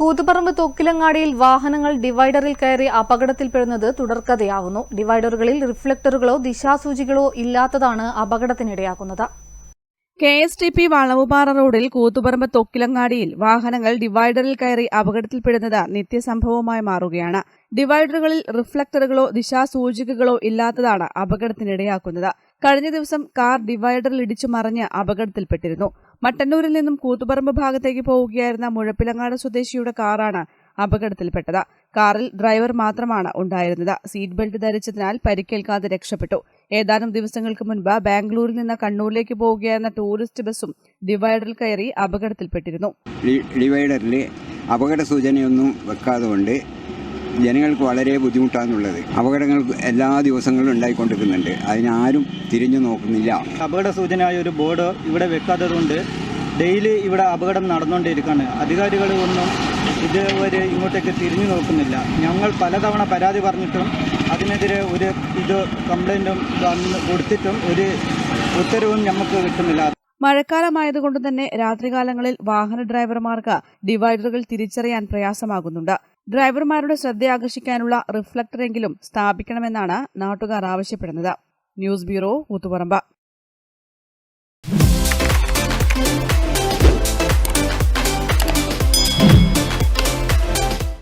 കൂത്തുപറമ്പ് തൊക്കിലങ്ങാടിയിൽ വാഹനങ്ങൾ ഡിവൈഡറിൽ കയറി അപകടത്തിൽപ്പെടുന്നത് തുടർക്കഥയാവുന്നു. ഡിവൈഡറുകളിൽ റിഫ്ലക്ടറുകളോ ദിശാസൂചികളോ ഇല്ലാത്തതാണ് അപകടത്തിനിടയാക്കുന്നത്. K S T P Valavupara റോഡിൽ കൂത്തുപറമ്പ് തൊക്കിലങ്ങാടിയിൽ വാഹനങ്ങൾ ഡിവൈഡറിൽ കയറി അപകടത്തിൽപ്പെടുന്നത് നിത്യസംഭവമായി മാറുകയാണ്. ഡിവൈഡറുകളിൽ റിഫ്ലക്ടറുകളോ ദിശാസൂചികകളോ ഇല്ലാത്തതാണ് അപകടത്തിനിടയാക്കുന്നത്. കഴിഞ്ഞ ദിവസം കാർ ഡിവൈഡറിൽ ഇടിച്ചു മറിഞ്ഞ് അപകടത്തിൽപ്പെട്ടിരുന്നു. മട്ടന്നൂരിൽ നിന്നും കൂത്തുപറമ്പ് ഭാഗത്തേക്ക് പോവുകയായിരുന്ന മുഴപ്പിലങ്ങാട് സ്വദേശിയുടെ കാറാണ് അപകടത്തിൽപ്പെട്ടത്. കാറിൽ ഡ്രൈവർ മാത്രമാണ് ഉണ്ടായിരുന്നത്. സീറ്റ് ബെൽറ്റ് ധരിച്ചതിനാൽ പരിക്കേൽക്കാതെ രക്ഷപ്പെട്ടു. ഏതാനും ദിവസങ്ങൾക്ക് മുൻപ് ബാംഗ്ലൂരിൽ നിന്ന് കണ്ണൂരിലേക്ക് പോവുകയായിരുന്ന ടൂറിസ്റ്റ് ബസ്സും ഡിവൈഡറിൽ കയറി അപകടത്തിൽപ്പെട്ടിരുന്നു. ഡിവൈഡറിൽ അപകട സൂചനയൊന്നും വെക്കാതെ കൊണ്ട് ജനങ്ങൾക്ക് വളരെ ബുദ്ധിമുട്ടാണുള്ളത്. അപകടങ്ങൾ എല്ലാ ദിവസങ്ങളിലും ഉണ്ടായിക്കൊണ്ടിരിക്കുന്നുണ്ട്. അതിനാരും തിരിഞ്ഞു നോക്കുന്നില്ല. അപകട സൂചനയായ ഒരു ബോർഡ് ഇവിടെ വെക്കാത്തതുകൊണ്ട് ഡെയിലി ഇവിടെ അപകടം നടന്നുകൊണ്ടിരിക്കുകയാണ്. അധികാരികൾ ഒന്നും ഇതുവരെ ഇങ്ങോട്ടേക്ക് തിരിഞ്ഞു നോക്കുന്നില്ല. ഞങ്ങൾ പലതവണ പരാതി പറഞ്ഞിട്ടും അതിനെതിരെ ഒരു ഇത് കംപ്ലൈന്റും വന്ന് കൊടുത്തിട്ടും ഒരു ഉത്തരവും നമുക്ക് കിട്ടുന്നില്ല. മഴക്കാലമായതുകൊണ്ട് തന്നെ രാത്രികാലങ്ങളിൽ വാഹന ഡ്രൈവർമാർക്ക് ഡിവൈഡറുകൾ തിരിച്ചറിയാൻ പ്രയാസമാകുന്നുണ്ട്. ഡ്രൈവർമാരുടെ ശ്രദ്ധയാകർഷിക്കാനുള്ള റിഫ്ലക്ടറെങ്കിലും സ്ഥാപിക്കണമെന്നാണ് നാട്ടുകാർ ആവശ്യപ്പെടുന്നത്. News bureau Koothuparamba